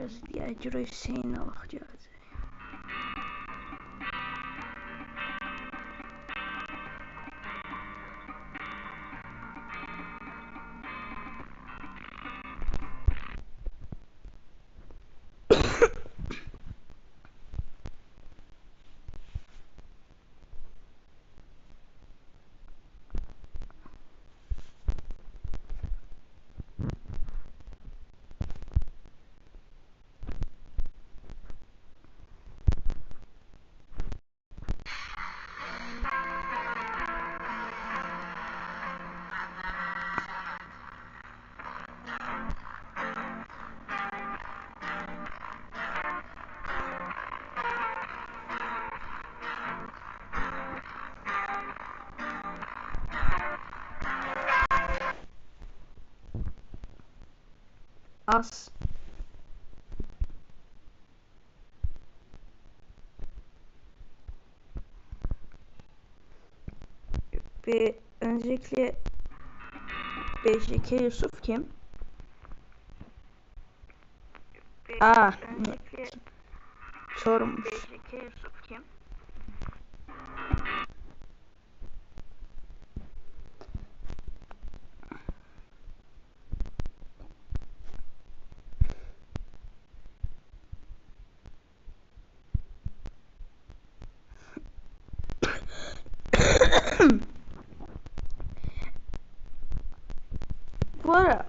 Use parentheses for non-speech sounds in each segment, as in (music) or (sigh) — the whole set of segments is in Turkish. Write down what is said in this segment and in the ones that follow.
از یه اجرای سینا وقت Az. Ve öncelikle BJK Yusuf kim? Aa, sormuş. BJK Yusuf kim? Bu ara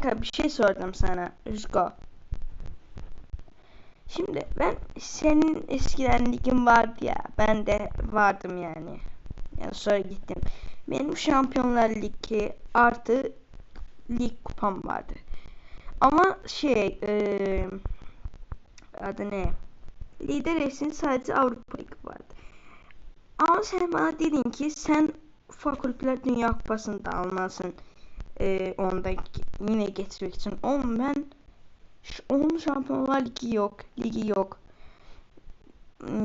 kanka bir şey sordum sana Rüzgo. Şimdi ben senin eskiden ligin vardı ya ben de vardım yani. Yani sonra gittim. Benim Şampiyonlar Ligi artı lig kupam vardı. Ama şey e, adı ne? Lider Esin sadece Avrupa Ligi vardı. Ama sen bana dedin ki sen Fakülteler Dünya Kupası'nda almalısın. Ee, onda yine getirmek için. Onun ben onun Şampiyonlar Ligi yok. Ligi yok.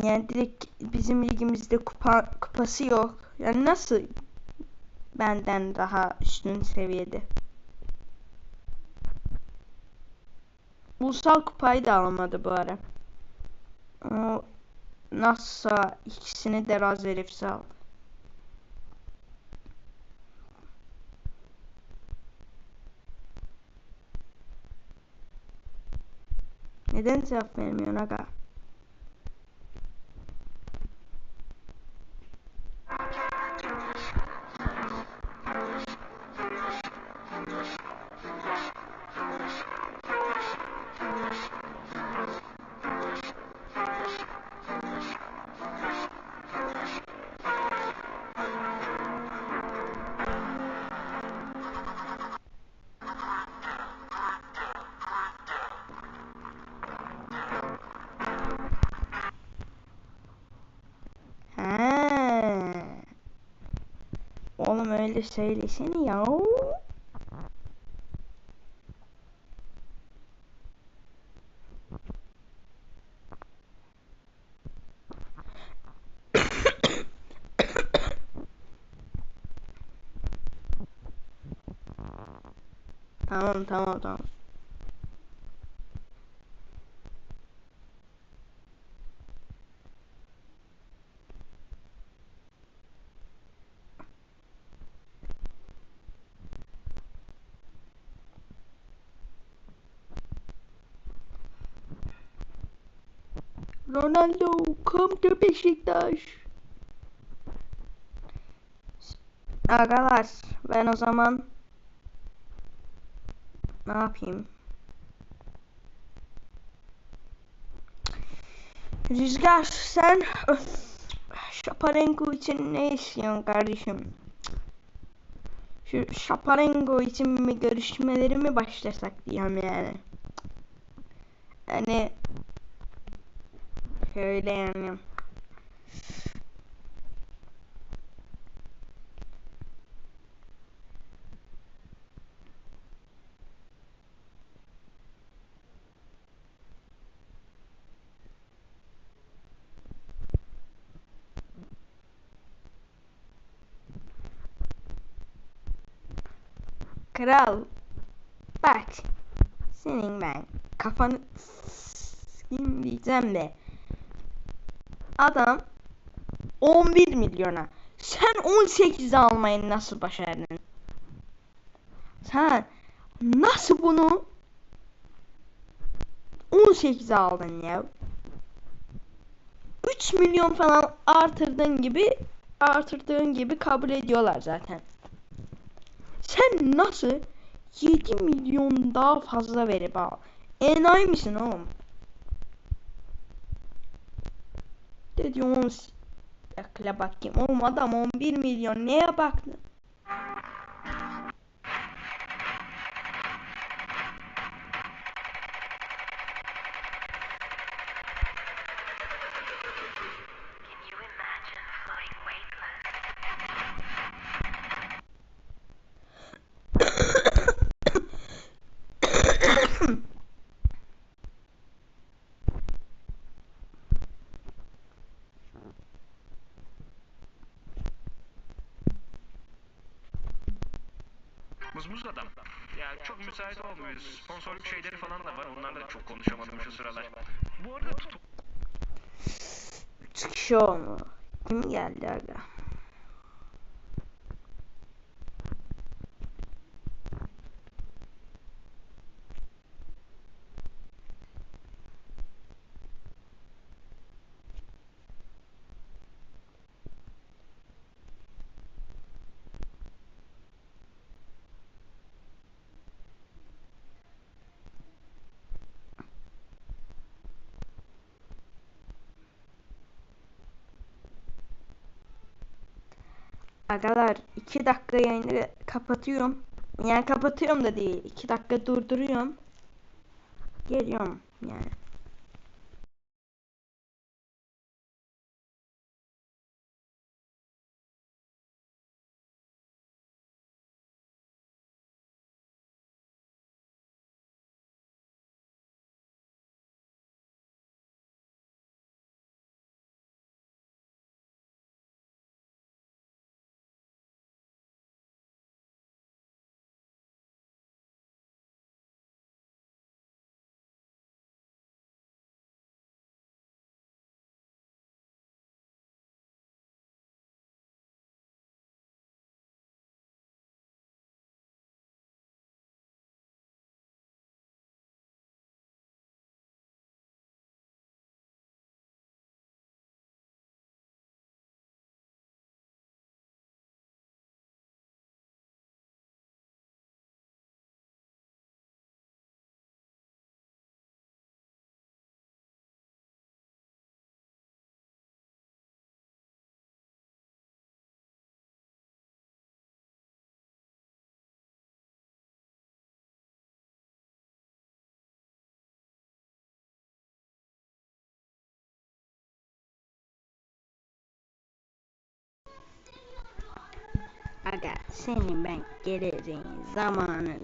Yani direkt bizim ligimizde kupa, kupası yok. Yani nasıl benden daha üstün seviyede? Ulusal kupayı da alamadı bu ara. O nasılsa ikisini de Razzer FC aldı. Neden cevap vermiyorsun aga? Öyle söylesene ya. (coughs) Tamam tamam tamam. Ronaldo come to Beşiktaş. Agalar ben o zaman ne yapayım? Rüzgar sen Şaparenko için ne istiyorsun kardeşim? Şu Şaparenko için mi görüşmeleri mi başlasak diyeyim yani. Yani yani. Kral. Bak. Senin ben. kafanı s**eyim diyeceğim de. Adam 11 milyona. Sen 18'e almayı nasıl başardın? Sen nasıl bunu 18'e aldın ya? 3 milyon falan artırdığın gibi artırdığın gibi kabul ediyorlar zaten. Sen nasıl 7 milyon daha fazla verip al? Enayi misin oğlum? Dedi 10 Bekle bakayım. Oğlum adam 11 milyon neye baktın? Mızmız adam. Ya çok müsait olmuyoruz. Sponsorluk şeyleri falan da var. Onlarla çok konuşamadım şu sıralar. Bu arada tutum... 3 kişi olmu. Kim geldi aga? Agalar 2 dakika yayını kapatıyorum. Yani kapatıyorum da değil. 2 dakika durduruyorum. Geliyorum yani. Aga senin ben geleceğin zamanın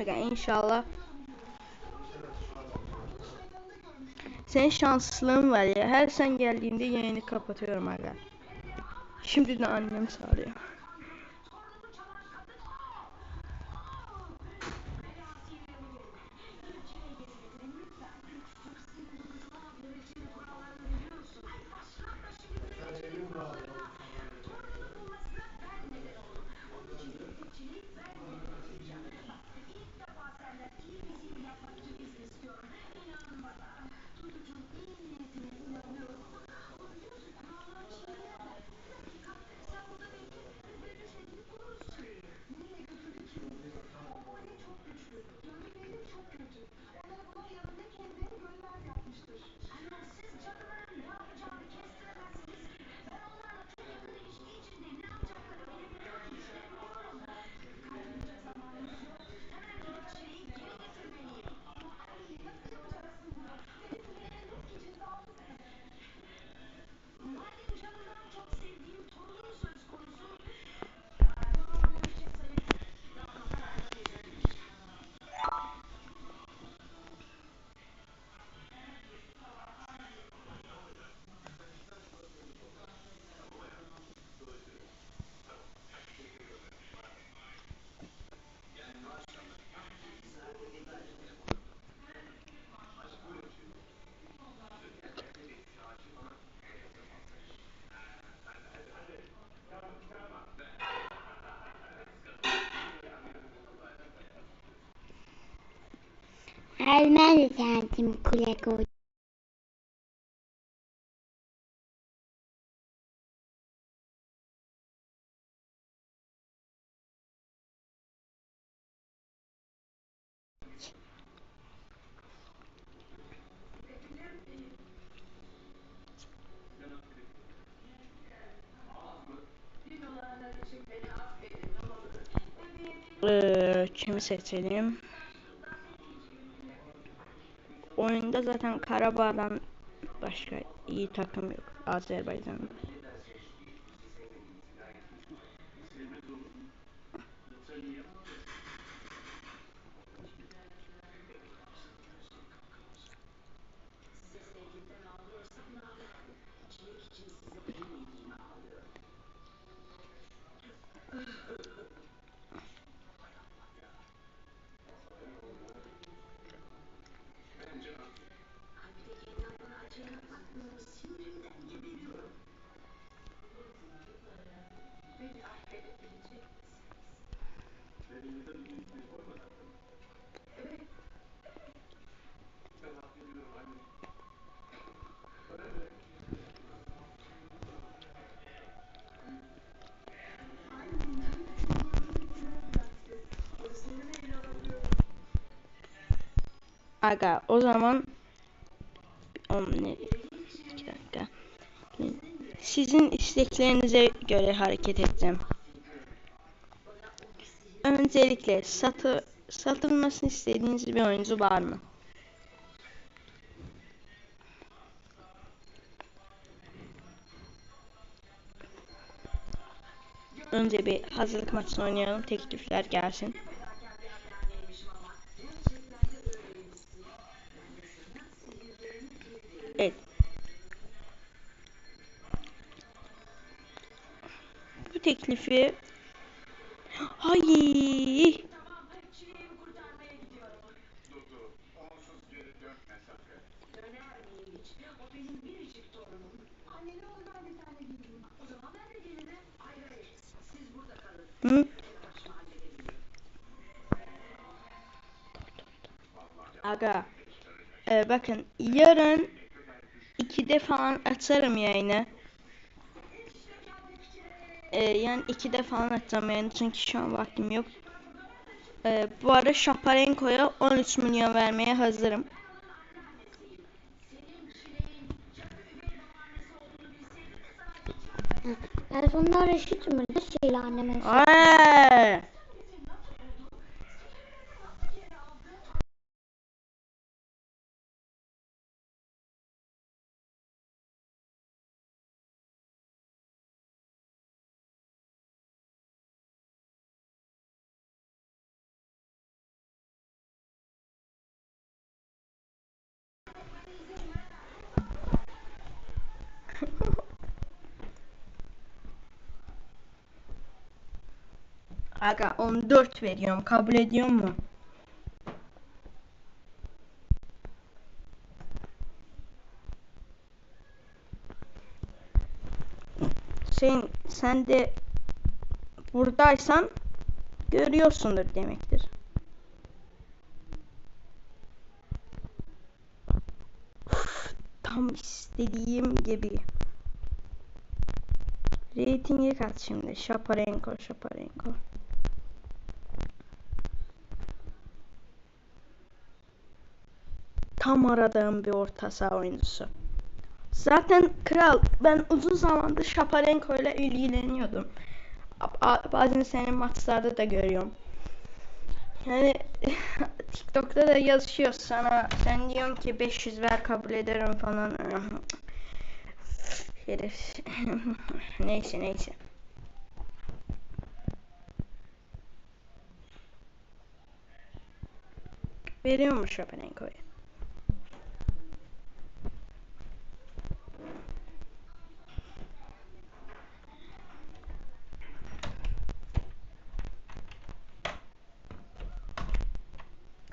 Aga inşallah Senin şanslılığın var ya. Her sen geldiğinde yayını kapatıyorum aga. Şimdi de annem çağırıyor. Gelmez santim kule koy. Ee, kimi seçelim? Oyunda zaten Karabağ'dan başka iyi takım yok. Azerbaycan'da. Aga o zaman ne? Dakika. Sizin isteklerinize göre hareket edeceğim. Öncelikle satı satılmasını istediğiniz bir oyuncu var mı? Önce bir hazırlık maçını oynayalım. Teklifler gelsin. Evet. Bu teklifi Ay. Hı? Aga. Ee, bakın yarın 2'de falan açarım yayını. Ee, yani 2'de falan açacağım yayını çünkü şu an vaktim yok. Ee, bu arada Shaparenko'ya 13 milyon vermeye hazırım. Ben sonlar eşit mi? Ne şeyle anneme? (laughs) Aga 14 veriyorum. Kabul ediyor mu? Sen sen de buradaysan görüyorsundur demektir. Tam istediğim gibi. Ratingi kaç şimdi? Shaparenko, Shaparenko. Tam aradığım bir orta saha oyuncusu. Zaten kral ben uzun zamandır Shaparenko ile ilgileniyordum. Bazen senin maçlarda da görüyorum. Yani TikTok'ta da yazışıyor sana. Sen diyorsun ki 500 ver kabul ederim falan. (laughs) Herif. (laughs) neyse neyse. Veriyor mu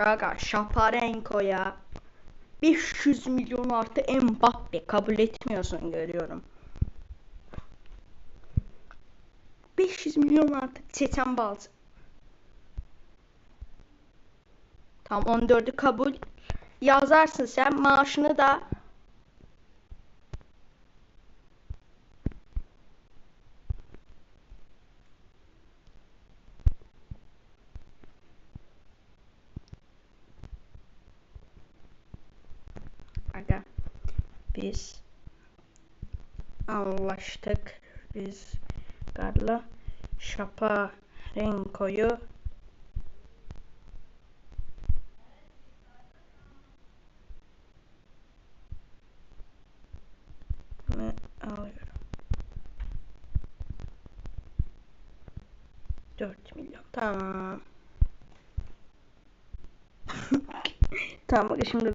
Aga Shaparenko'ya 500 milyon artı Mbappe kabul etmiyorsun görüyorum. 500 milyon artı Çeçen Balcı. Tam 14'ü kabul. yazarsın sen maaşını da Aga biz anlaştık biz Karla Şaparenko'yu mı alıyorum. 4 milyon. Tamam. (laughs) tamam şimdi